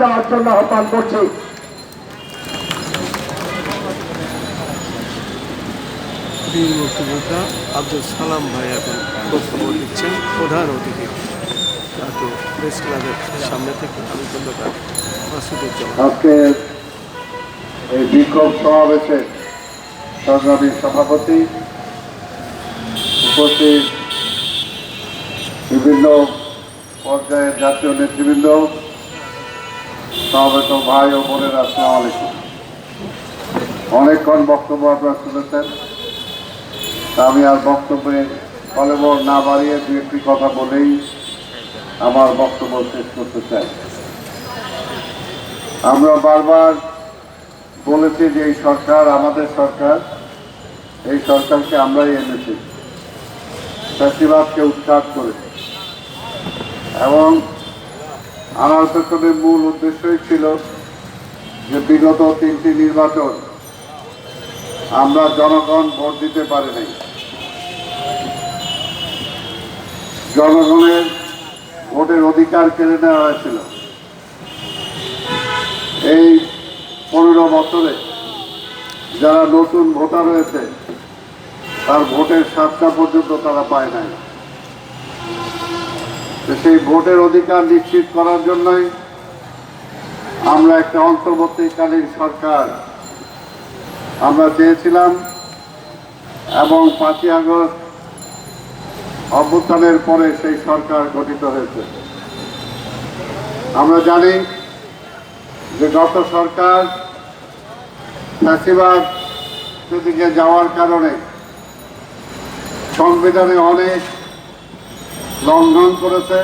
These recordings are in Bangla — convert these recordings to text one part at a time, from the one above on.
দেওয়ার জন্য আহ্বান করছি। বীর মুক্তিযোদ্ধা আব্দুল সালাম ভাই এখন বক্তব্য দিচ্ছেন প্রধান অতিথি। জাতীয় প্রেস ক্লাবের সামনে থেকে আমি খন্দকার মাসুদুজ্জামান আজকে এই বিক্ষোভ সমাবেশের সংগ্রামী সভাপতি উপস্থিত বিভিন্ন পর্যায়ের জাতীয় নেতৃবৃন্দ সমাবেত ভাই ও বোনের আসসালাম আলাইকুম। অনেকক্ষণ বক্তব্য আপনারা শুনেছেন। তা আমি আর বক্তব্যের ফলবর না বাড়িয়ে দু একটি কথা বলেই আমার বক্তব্য শেষ করতে চাই। আমরা বারবার বলেছি যে এই সরকার আমাদের সরকার, এই সরকারকে আমরাই এনেছি। চাষিবাদকে উৎখাত করে এবং আনার পেছনের মূল উদ্দেশ্যই ছিল যে বিগত তিনটি নির্বাচন আমরা জনগণ ভোট দিতে পারি নাই। জনগণের ভোটের অধিকার কেড়ে নেওয়া হয়েছিল। এই পনেরো বছরে যারা নতুন ভোটার হয়েছে, তার ভোটের সাতটা পর্যন্ত তারা পায় নাই। সেই ভোটের অধিকার নিশ্চিত করার জন্যই আমরা একটা অন্তর্বর্তীকালীন সরকার। আমরা চেয়েছিলাম এবং পাঁচই আগস্ট অভ্যুত্থানের পরে সেই সরকার গঠিত হয়েছে। আমরা জানি যে গত সরকার ফ্যাসিবাদ সেদিকে যাওয়ার কারণে সংবিধানে অনেক লঙ্ঘন করেছে,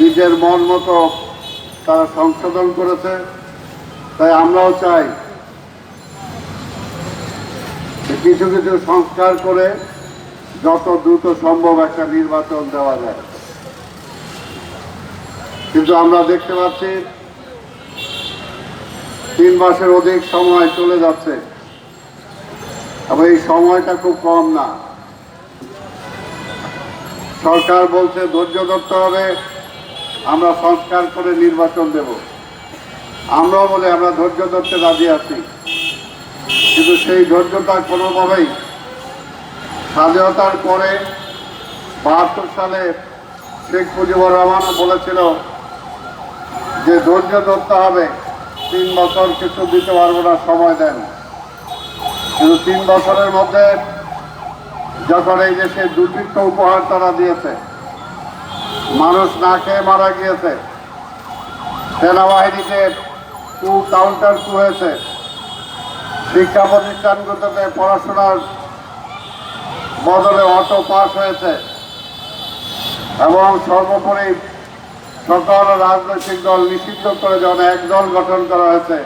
নিজের মন মতো তারা সংশোধন করেছে, তাই আমরাও চাই কিছু কিছু সংস্কার করে যত দ্রুত সম্ভব একটা নির্বাচন দেওয়া যায়। কিন্তু আমরা দেখতে পাচ্ছি তিন মাসের অধিক সময় চলে যাচ্ছে। এবং এই সময়টা খুব কম না। সরকার বলছে ধৈর্য ধরতে হবে, আমরা সংস্কার করে নির্বাচন দেব। আমরাও বলে আমরা ধৈর্য ধরতে রাজি আছি। কিন্তু সেই ধৈর্যটা কোনোভাবেই স্বাধীনতার পরে বাহাত্তর সালে শেখ মুজিবুর রহমানও বলেছিল যে ধৈর্য ধরতে হবে, তিন বছর কিছু দিতে পারব না, সময় দেন। কিন্তু তিন বছরের মধ্যে যখন এই দেশে দুর্ভিক্ষ উপহার তারা দিয়েছে। মানুষ না খেয়ে মারা গিয়েছে। সেনাবাহিনীতে টু কাউন্টার টু হয়েছে শিক্ষা প্রতিষ্ঠানগুলোতে পড়াশোনার বদলে অটো পাস হয়েছে। এবং সর্বোপরি সকল রাজনৈতিক দল নিষিদ্ধ করে যখন এক দল গঠন করা হয়েছে,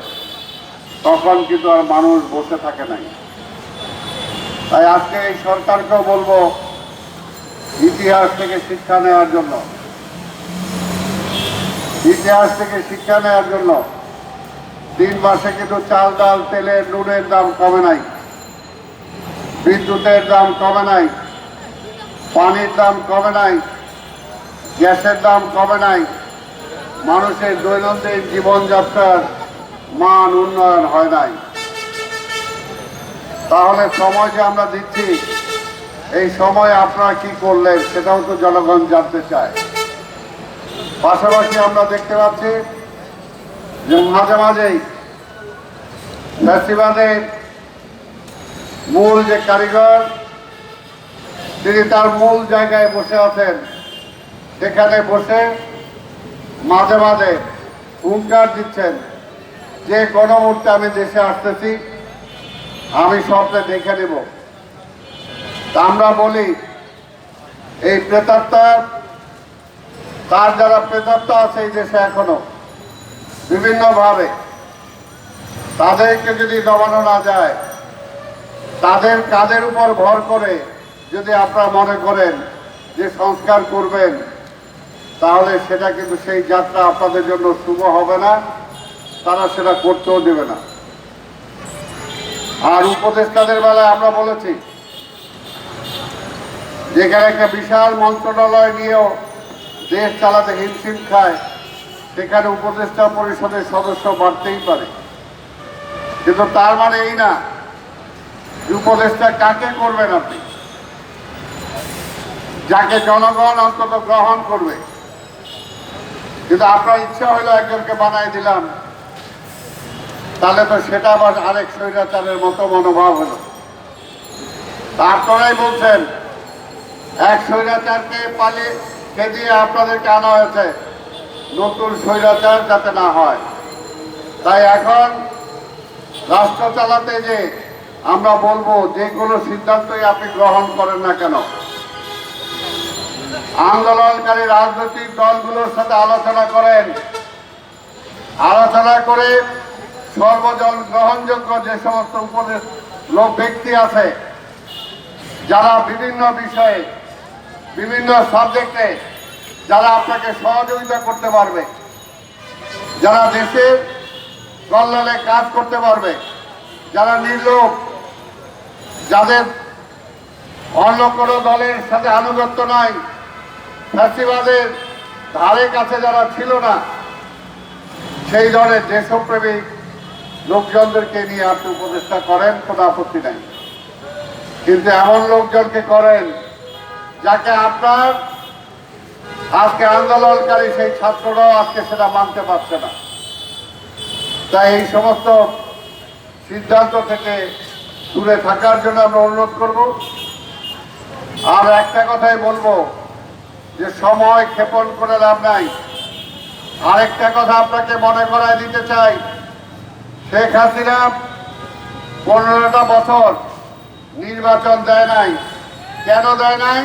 তখন কিন্তু আর মানুষ বসে থাকে নাই। তাই আজকে এই সরকারকেও বলব ইতিহাস থেকে শিক্ষা নেওয়ার জন্য। ইতিহাস থেকে শিক্ষা নেওয়ার জন্য তিন মাসে কিন্তু চাল, ডাল, তেলের নুনের দাম কমে নাই। বিদ্যুতের দাম কমে নাই। পানির দাম কমে নাই। গ্যাসের দাম কমে নাই। মানুষের দৈনন্দিন জীবনযাত্রার মান উন্নয়ন হয় নাই। তাহলে সময় যে আমরা দিচ্ছি, এই সময় আপনারা কি করলেন সেটাও তো জনগণ জানতে চায়। পাশাপাশি আমরা দেখতে পাচ্ছি যে মাঝে মাঝেই ফ্যাসিবাদের মূল যে কারিগর, তিনি তার মূল জায়গায় বসে আছেন। সেখানে বসে মাঝে মাঝে হুঙ্কার দিচ্ছেন যে কোনো মুহূর্তে আমি দেশে আসতেছি। আমি সবটা দেখে নেব। আমরা বলি, এই প্রেতাত্মা, তার যারা প্রেতাত্মা আছে এই দেশে এখনও, বিভিন্নভাবে, তাদেরকে যদি দমানো না যায়, তাদের কাজের উপর ভর করে যদি আপনারা মনে করেন যে সংস্কার করবেন, তাহলে সেটা কিন্তু সেই যাত্রা আপনাদের জন্য শুভ হবে না, তারা সেটা করতেও দেবে না। আর উপদেষ্টাদের বেলায় আমরা বলেছি, যেখানে একটা বিশাল মন্ত্রণালয় নিয়েও দেশ চালাতে হিমশিম খায়, সেখানে উপদেষ্টা পরিষদের সদস্য বাড়তেই পারে। কিন্তু তার মানে এই না উপদেষ্টা কাকে করবেন আপনি? যাকে জনগণ অন্তত গ্রহণ করবে। কিন্তু আপনার ইচ্ছা হলো একজনকে বানাই দিলাম তাহলে তো সেটা আবার আরেক স্বৈরাচারের মতো মনোভাব হলো। তারপরেই বলছেন, এক স্বৈরাচারকে পালিয়ে খেদিয়ে আপনাদেরকে আনা হয়েছে। নতুন স্বৈরাচার যাতে না হয়। তাই এখন রাষ্ট্র চালাতে যে আমরা বলব, যে কোনো সিদ্ধান্তই আপনি গ্রহণ করেন না কেন। আন্দোলনকারী রাজনৈতিক দলগুলোর সাথে আলোচনা করেন। আলোচনা করে সর্বজন গ্রহণযোগ্য যে সমস্ত উপদেশ লোক ব্যক্তি আছে, যারা বিভিন্ন বিষয়ে, বিভিন্ন সাবজেক্টে, যারা আপনাকে সহযোগিতা করতে পারবে, যারা দেশের কল্যাণে কাজ করতে পারবে, যারা নির্লোভ, যাদের অন্য কোনো দলের সাথে আনুগত্য নাই, ফ্যাসিবাদের ধারে কাছে যারা ছিল না, সেই ধরনের দেশপ্রেমিক লোকজনদেরকে নিয়ে আপনি উপদেষ্টা করেন, কোনো আপত্তি নাই। কিন্তু এমন লোকজনকে করেন যাকে আপনার আজকে আন্দোলনকারী সেই ছাত্ররাও আজকে সেটা মানতে পারছে না। তাই এই সমস্ত সিদ্ধান্ত থেকে দূরে থাকার জন্য আমরা অনুরোধ করব। আর একটা কথাই বলব যে সময় ক্ষেপণ করে লাভ নাই। আরেকটা কথা আপনাকে মনে করায় দিতে চাই। শেখ হাসিনা পনেরোটা বছর নির্বাচন দেয় নাই। কেন দেয় নাই?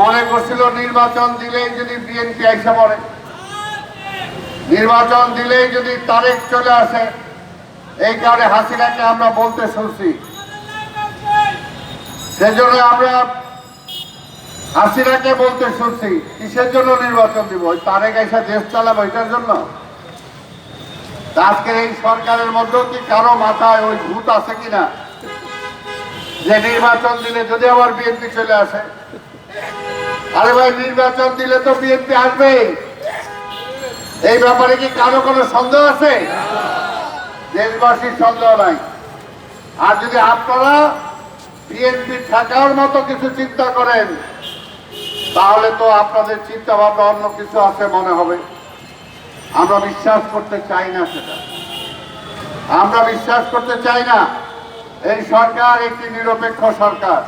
মনে করছিল নির্বাচন দিলেই যদি বিএনপি আইসা পড়ে। নির্বাচন দিলেই যদি তারেক চলে আসে। এই কারণে হাসিনাকে আমরা বলতে শুনছি। সেজন্য আমরা হাসিনাকে বলতে শুনছি, কিসের জন্য নির্বাচন দিব? ওই তারেক এসে দেশ চালাবো এটার জন্য? আজকের এই সরকারের মধ্যেও কি কারও মাথায় ওই ভূত আছে কিনা? যে নির্বাচন দিলে যদি আবার বিএনপি চলে আসে। আরে ভাই, নির্বাচন দিলে তো বিএনপি আসবে। এই ব্যাপারে কি কারও কোনো সন্দেহ আছে? দেশবাসীর সন্দেহ নাই। আর যদি আপনারা বিএনপি থাকার মতো কিছু চিন্তা করেন, তাহলে তো আপনাদের চিন্তা ভাবনা অন্য কিছু আছে মনে হবে। আমরা বিশ্বাস করতে চাই না সেটা। আমরা বিশ্বাস করতে চাই না এই সরকার একটি নিরপেক্ষ সরকার,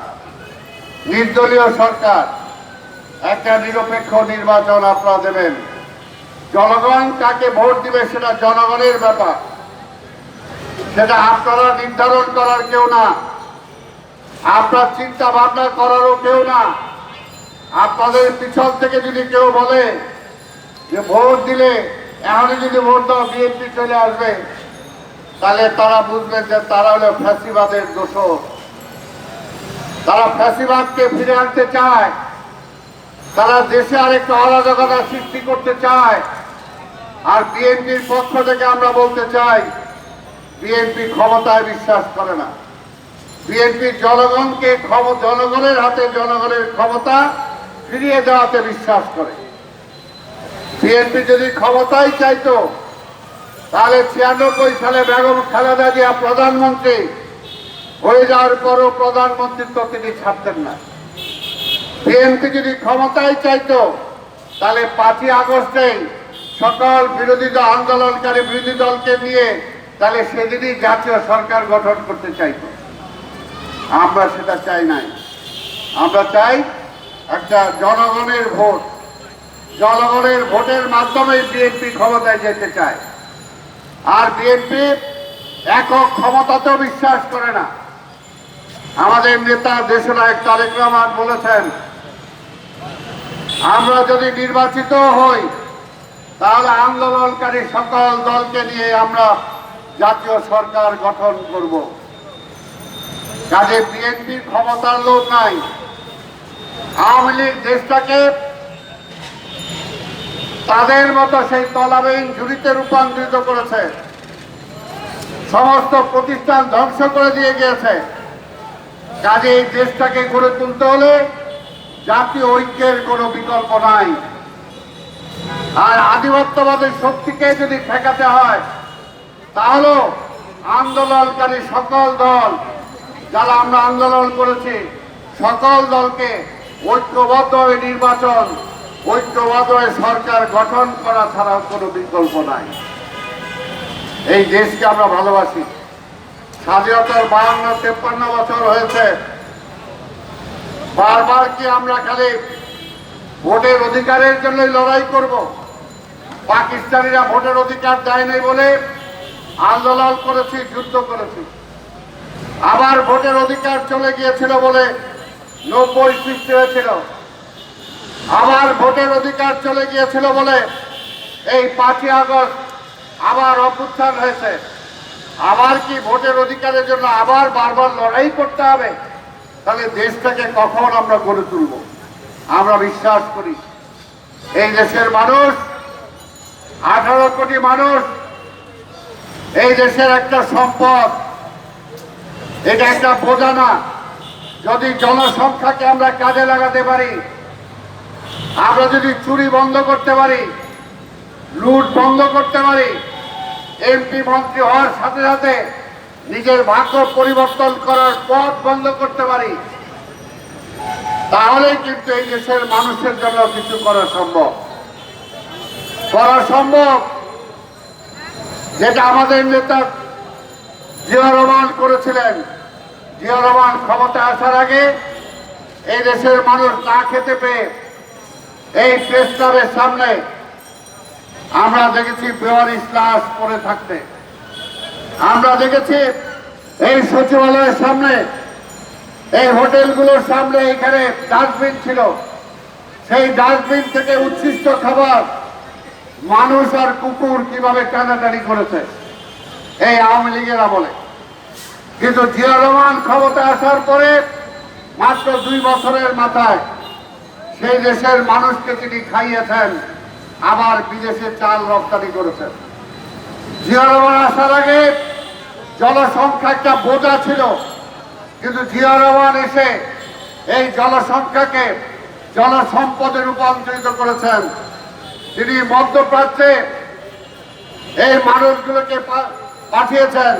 নির্দলীয় সরকার। একটা নিরপেক্ষ নির্বাচন আপনারা দেবেন। জনগণ কাকে ভোট দিবে সেটা জনগণের ব্যাপার। সেটা আপনারা নির্ধারণ করার কেউ না। আপনার চিন্তা ভাবনা করারও কেউ না। আপনাদের পিছন থেকে যদি কেউ বলে যে ভোট দিলে এখনই যদি ভোট দাও, বিএনপি চলে আসবে। তাহলে তারা বুঝবেন যে তারা হলো ফ্যাসিবাদের দোষর। তারা ফ্যাসিবাদকে ফিরে আনতে চায়। তারা দেশে আরেকটা অরাজকতা সৃষ্টি করতে চায়। আর বিএনপির পক্ষ থেকে আমরা বলতে চাই, বিএনপি ক্ষমতায় বিশ্বাস করে না। বিএনপি জনগণকে জনগণের হাতে জনগণের ক্ষমতা ফিরিয়ে দেওয়াতে বিশ্বাস করে। বিএনপি যদি ক্ষমতাই চাইতো, তাহলে ছিয়ানব্বই সালে বেগম খালেদা জিয়া প্রধানমন্ত্রী হয়ে যাওয়ার পরও প্রধানমন্ত্রিত্ব তিনি ছাড়তেন না। বিএনপি যদি ক্ষমতায় চাইতো, তাহলে পাঁচই আগস্টে সকল বিরোধী দল, আন্দোলনকারী বিরোধী দলকে নিয়ে তাহলে সেদিনই জাতীয় সরকার গঠন করতে চাইতো। আমরা সেটা চাই নাই। আমরা চাই একটা জনগণের ভোট জনগণের ভোটের মাধ্যমে বিএনপি ক্ষমতায় যেতে চায়। আর বিএনপি একক ক্ষমতাতেও বিশ্বাস করে না। আমাদের নেতা দেশনায়ক তারেক রহমান বলেছেন, আমরা যদি নির্বাচিত হই, তাহলে আন্দোলনকারী সকল দলকে নিয়ে আমরা জাতীয় সরকার গঠন করব। কাজে বিএনপির ক্ষমতার লোক নাই। আওয়ামী লীগ দেশটাকে তাদের মতো সেই তলাবিহীন ঝুড়িতে রূপান্তরিত করেছে। সমস্ত প্রতিষ্ঠান ধ্বংস করে দিয়ে গিয়েছে। কাজে এই দেশটাকে গড়ে তুলতে হলে জাতীয় ঐক্যের কোনো বিকল্প নাই। আর আধিপত্যবাদের শক্তিকে যদি ঠেকাতে হয় তাহলে আন্দোলনকারী সকল দল, যারা আমরা আন্দোলন করেছি, সকল দলকে ঐক্যবদ্ধভাবে নির্বাচন ঐক্যবদ্ধভাবে সরকার গঠন করা ছাড়া কোনো বিকল্প নাই। এই দেশকে আমরা ভালোবাসি। স্বাধীনতার বাহান্ন, তেপ্পান্ন বছর হয়েছে। বারবার কি আমরা খালি ভোটের অধিকারের জন্য লড়াই করব? পাকিস্তানিরা ভোটের অধিকার দেয়নি বলে আন্দোলন করেছি, যুদ্ধ করেছি। আবার ভোটের অধিকার চলে গিয়েছিল বলে নব্বই সৃষ্টি হয়েছিল। আবার ভোটের অধিকার চলে গিয়েছিল বলে এই পাঁচই আগস্ট আবার অভ্যুত্থান হয়েছে। আবার কি ভোটের অধিকারের জন্য আবার বারবার লড়াই করতে হবে? তাহলে দেশটাকে কখন আমরা গড়ে তুলব? আমরা বিশ্বাস করি, এই দেশের মানুষ, আঠারো কোটি মানুষ, এই দেশের একটা সম্পদ, এটা একটা বোঝা না। যদি জনসংখ্যাকে আমরা কাজে লাগাতে পারি আমরা যদি চুরি বন্ধ করতে পারি, লুট বন্ধ করতে পারি, এমপি মন্ত্রী হওয়ার সাথে সাথে নিজের ভাগ্য পরিবর্তন করার পথ বন্ধ করতে পারি তাহলে কিন্তু এই দেশের মানুষের জন্য কিছু করা সম্ভব। করা সম্ভব যেটা আমাদের নেতা জিয়া রহমান করেছিলেন। জিয়া রহমান ক্ষমতা আসার আগে এই দেশের মানুষ না খেতে পেয়ে এই প্রেস ক্লাবের সামনে আমরা দেখেছি বেওয়ারিশ লাশ পড়ে থাকতে। আমরা দেখেছি এই সচিবালয়ের সামনে, এই হোটেলগুলোর সামনে এখানে ডাস্টবিন ছিল। সেই ডাস্টবিন থেকে উচ্ছিষ্ট খাবার মানুষ আর কুকুর কীভাবে টানাটানি করেছে, এই আওয়ামী লীগের আমলে কিন্তু জিয়া রহমান ক্ষমতা আসার পরে মাত্র দুই বছরের মাথায় সেই দেশের মানুষকে তিনি খাইয়েছেন, আবার বিদেশে চাল রপ্তানি করেছেন। জিয়া আসার আগে জনসংখ্যা একটা বোঝা ছিল, কিন্তু জিয়া এসে এই জনসংখ্যাকে জনসম্পদে রূপান্তরিত করেছেন। তিনি মধ্যপ্রাচ্যে এই মানুষগুলোকে পাঠিয়েছেন।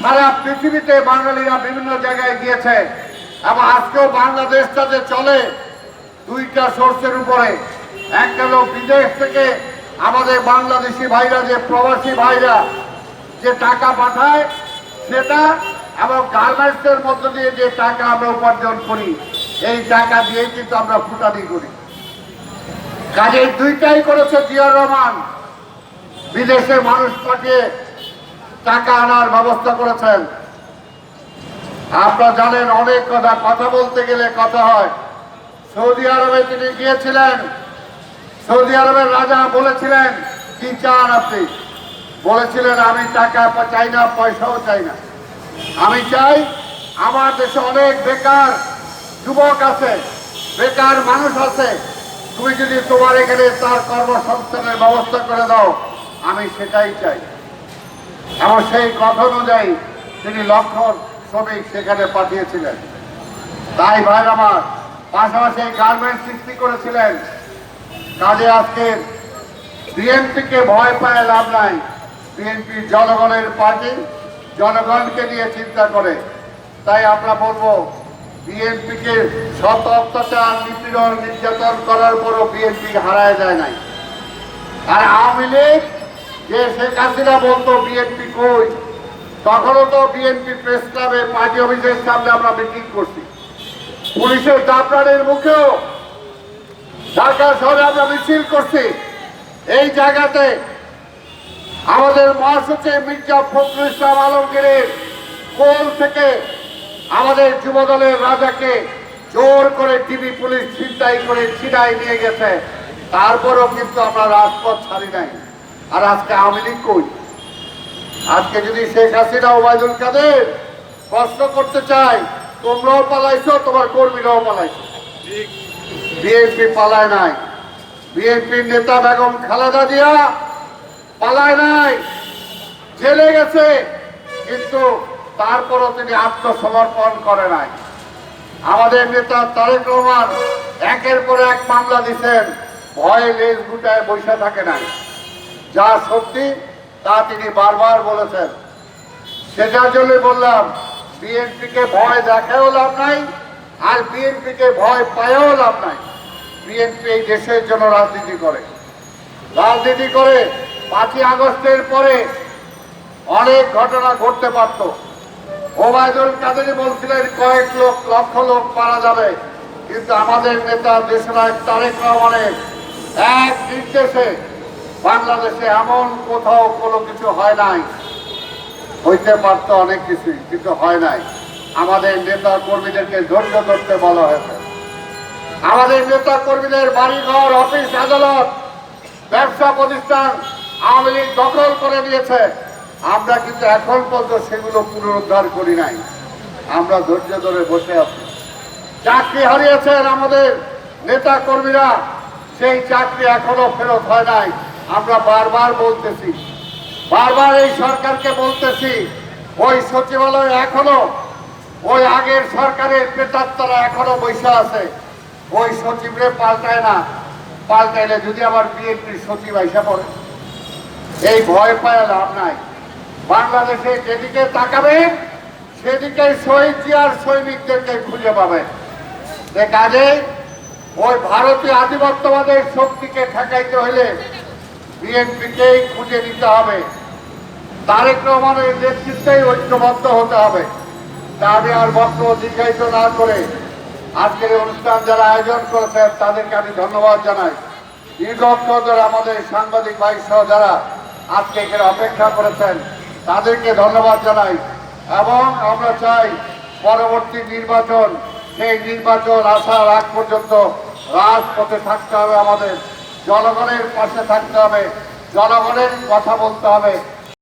সারা পৃথিবীতে বাঙালিরা বিভিন্ন জায়গায় গিয়েছে, এবং আজকেও বাংলাদেশটা যে চলে। দুইটা সোর্সের উপরে। একটা হলো বিদেশ থেকে আমাদের বাংলাদেশি ভাইরা, যে প্রবাসী ভাইরা যে টাকা পাঠায়, সেটা এবং গার্মেন্টসের মধ্য দিয়ে যে টাকা আমরা উপার্জন করি, এই টাকা দিয়েই কিন্তু আমরা ফুটানি করি। কাজে দুইটাই করেছে জিয়া রহমান। বিদেশে মানুষ পাঠিয়ে টাকা আনার ব্যবস্থা করেছেন। আপনারা জানেন অনেক কথা কথা বলতে গেলে কথা হয়। সৌদি আরবে তিনি গিয়েছিলেন। সৌদি আরবের রাজা বলেছিলেন, কি চান আপনি? বলেছিলেন, আমি টাকা চাই না, পয়সাও চাই না। আমি চাই আমার দেশে অনেক বেকার যুবক আছে, বেকার মানুষ আছে। তুমি যদি তোমার এখানে তার কর্মসংস্থানের ব্যবস্থা করে দাও, আমি সেটাই চাই। এবং সেই কথা অনুযায়ী তিনি লক্ষণ শ্রমিক সেখানে পাঠিয়েছিলেন। তাই ভাই আমার পাশাপাশি গার্মেন্ট সৃষ্টি করেছিলেন। কাজে আজকে বিএনপিকে ভয় পায় লাভ নাই। বিএনপি জনগণের পার্টি জনগণকে নিয়ে চিন্তা করে। তাই আমরা বলব, বিএনপিকে শত অত্যাচার, নিপীড়ন, নির্যাতন করার পরও বিএনপি হারায় যায় নাই। আর আওয়ামী লীগ, যে শেখ হাসিনা বলতো, বিএনপি কই? তখনও তো বিএনপি প্রেস ক্লাবে পার্টি অফিসের সামনে আমরা মিটিং করছি। পুলিশের দাপড়ানের মুখেও ঢাকা শহরে আমরা মিছিল করছি। এই জায়গাতে আমাদের মহাসচিব মির্জা ফখরুল ইসলাম আলমগীরের কোল থেকে আমাদের যুবদলের রাজাকে জোর করে টিভি পুলিশ ছিনতাই করে ছিনাই নিয়ে গেছে। তারপরও কিন্তু আমরা রাজপথ ছাড়ি নাই। আর আজকে আওয়ামী লীগ কই? আজকে যদি শেখ হাসিনা, ওবায়দুল কাদের প্রশ্ন করতে চাই তোমরাও পালাইছো, তোমার কর্মীরাও পালাইছো। বিএনপি পালায় নাই। বিএনপির নেতা বেগম খালেদা জিয়া পালায় নাই। জেলে গেছে, কিন্তু তারপরও তিনি আত্মসমর্পণ করে নাই। আমাদের নেতা তারেক রহমান একের পর এক মামলা দিচ্ছেন ভয়ে লেজ গুটায় বসে থাকে নাই। যা সত্যি, তা তিনি বারবার বলেছেন। সেটার জন্য বললাম বিএনপিকে ভয় দেখাও লাভ নাই, আর বিএনপিকে ভয় পায়ও লাভ নাই। বিএনপি এই দেশের জন্য রাজনীতি করে। রাজনীতি করে পাঁচই আগস্টের পরে অনেক ঘটনা ঘটতে পারত। ওবায়দুল কাদেরই বলছিলেন, কয়েক লোক, লক্ষ লোক মারা যাবে, কিন্তু আমাদের নেতা দেশনায়ক তারেক রহমানের এক নির্দেশে বাংলাদেশে এমন কোথাও কোনো কিছু হয় নাই। হইতে পারতো অনেক কিছুই, কিন্তু হয় নাই। আমাদের নেতা কর্মীদেরকে ধৈর্য ধরতে বলা হয়েছে। আমাদের নেতা কর্মীদের বাড়িঘর, অফিস, আদালত, ব্যবসা প্রতিষ্ঠান আওয়ামী লীগ দখল করে নিয়েছে আমরা কিন্তু এখন পর্যন্ত সেগুলো পুনরুদ্ধার করি নাই। আমরা ধৈর্য ধরে বসে আছি। চাকরি হারিয়েছেন আমাদের নেতা কর্মীরা। সেই চাকরি এখনও ফেরত হয় নাই। আমরা বারবার বলতেছি বারবার এই সরকারকে বলতেছি, ওই সচিবালয় এখনও, ওই আগের সরকারের প্রেতাত্মারা এখনও বৈশা আছে। ওই সচিবরে পাল্টায় না। পাল্টাইলে যদি আবার বিএনপির সচিব আইসা পড়ে। এই ভয় পায় লাভ নাই। বাংলাদেশে যেদিকে তাকাবেন সেদিকে শহীদ জিয়ার সৈনিকদেরকে খুঁজে পাবেন কাজে ওই ভারতীয় আধিপত্যবাদের শক্তিকে ঠেকাইতে হলে বিএনপিকেই খুঁজে নিতে হবে। তারেক রহমানের নেতৃত্বেই ঐক্যবদ্ধ হতে হবে। তা আমি আর বক্তব্য দীর্ঘায়িত না করে আজকের অনুষ্ঠান যারা আয়োজন করেছেন তাদেরকে আমি ধন্যবাদ জানাই। দীর্ঘক্ষণ ধরে আমাদের সাংবাদিক ভাই সহ যারা আজকে এখানে অপেক্ষা করেছেন, তাদেরকে ধন্যবাদ জানাই। এবং আমরা চাই পরবর্তী নির্বাচন, সেই নির্বাচন আসার আগ পর্যন্ত রাজপথে থাকতে হবে আমাদের। জনগণের পাশে থাকতে হবে। জনগণের কথা বলতে হবে।